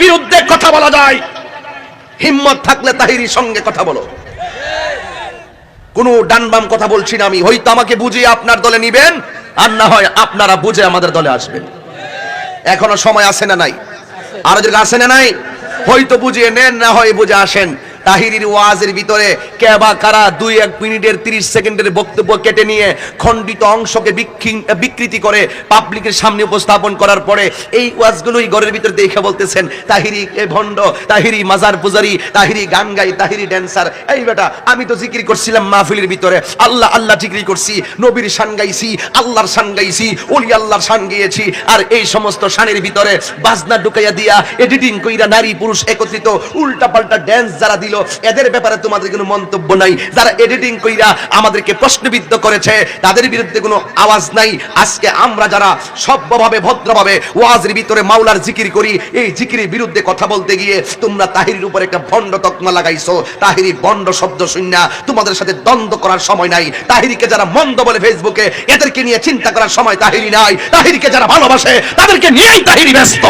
বিরুদ্ধে কথা বলা যায়। হিম্মত থাকলে তাহিরির সঙ্গে কথা বলো। কোনো ডান বাম কথা বলছি না আমি। হয়তো আমাকে বুঝিয়ে আপনার দলে নিবেন, আর না হয় আপনারা বুঝে আমাদের দলে আসবেন। এখনও সময় আছে না নাই? আরও যদি আছে না নাই? হয়তো বুঝিয়ে নেন, না হয় বুঝে আসেন। তাহিরির ওয়াজের ভিতরে কে বা কারা দুই এক মিনিটের তিরিশ সেকেন্ডের বক্তব্য কেটে নিয়ে খণ্ডিত অংশকে বিক্ষি- বিকৃতি করে পাবলিকের সামনে উপস্থাপন করার পরে এই ওয়াজগুলোই ঘরের ভিতরে দেখে বলতেছেন, তাহিরি এ ভণ্ড, তাহিরি মাজার পূজারি, তাহিরি গান গাই তাহিরি ড্যান্সার এই বেটা, আমি তো জিকির করছিলাম মাহফিলের ভিতরে। আল্লাহ আল্লাহ জিকির করছি, নবীর শান গাইছি, আল্লাহর শান গাইছি ওলি আল্লাহর শান গেয়েছি। আর এই সমস্ত শানের ভিতরে বাজনা ঢুকাইয়া দিয়া এডিটিং কইরা নারী, পুরুষ একত্রিত উল্টা পাল্টা ড্যান্স যারা দিল, এদের ব্যাপারে তোমাদের কোনো মন্তব্য নাই। যারা এডিটিং কইরা আমাদেরকে প্রশ্নবিদ্ধ করেছে, তাদের বিরুদ্ধে কোনো আওয়াজ নাই। আজকে আমরা যারা সভ্যভাবে, ভদ্রভাবে ওয়াজের ভিতরে মাওলার জিকির করি, এই জিকিরের বিরুদ্ধে কথা বলতে গিয়ে তোমরা তাহিরির উপর একটা ভণ্ড তকমা লাগাইছো। তাহিরি বন্ড শব্দ শূন্য তোমাদের সাথে দ্বন্দ্ব করার সময় নাই। তাহিরিকে যারা মন্দ বলে ফেসবুকে, এদেরকে নিয়ে চিন্তা করার সময় তাহিরি নাই। তাহিরিকে যারা ভালোবাসে, তাদেরকে নিয়েই তাহিরি ব্যস্ত।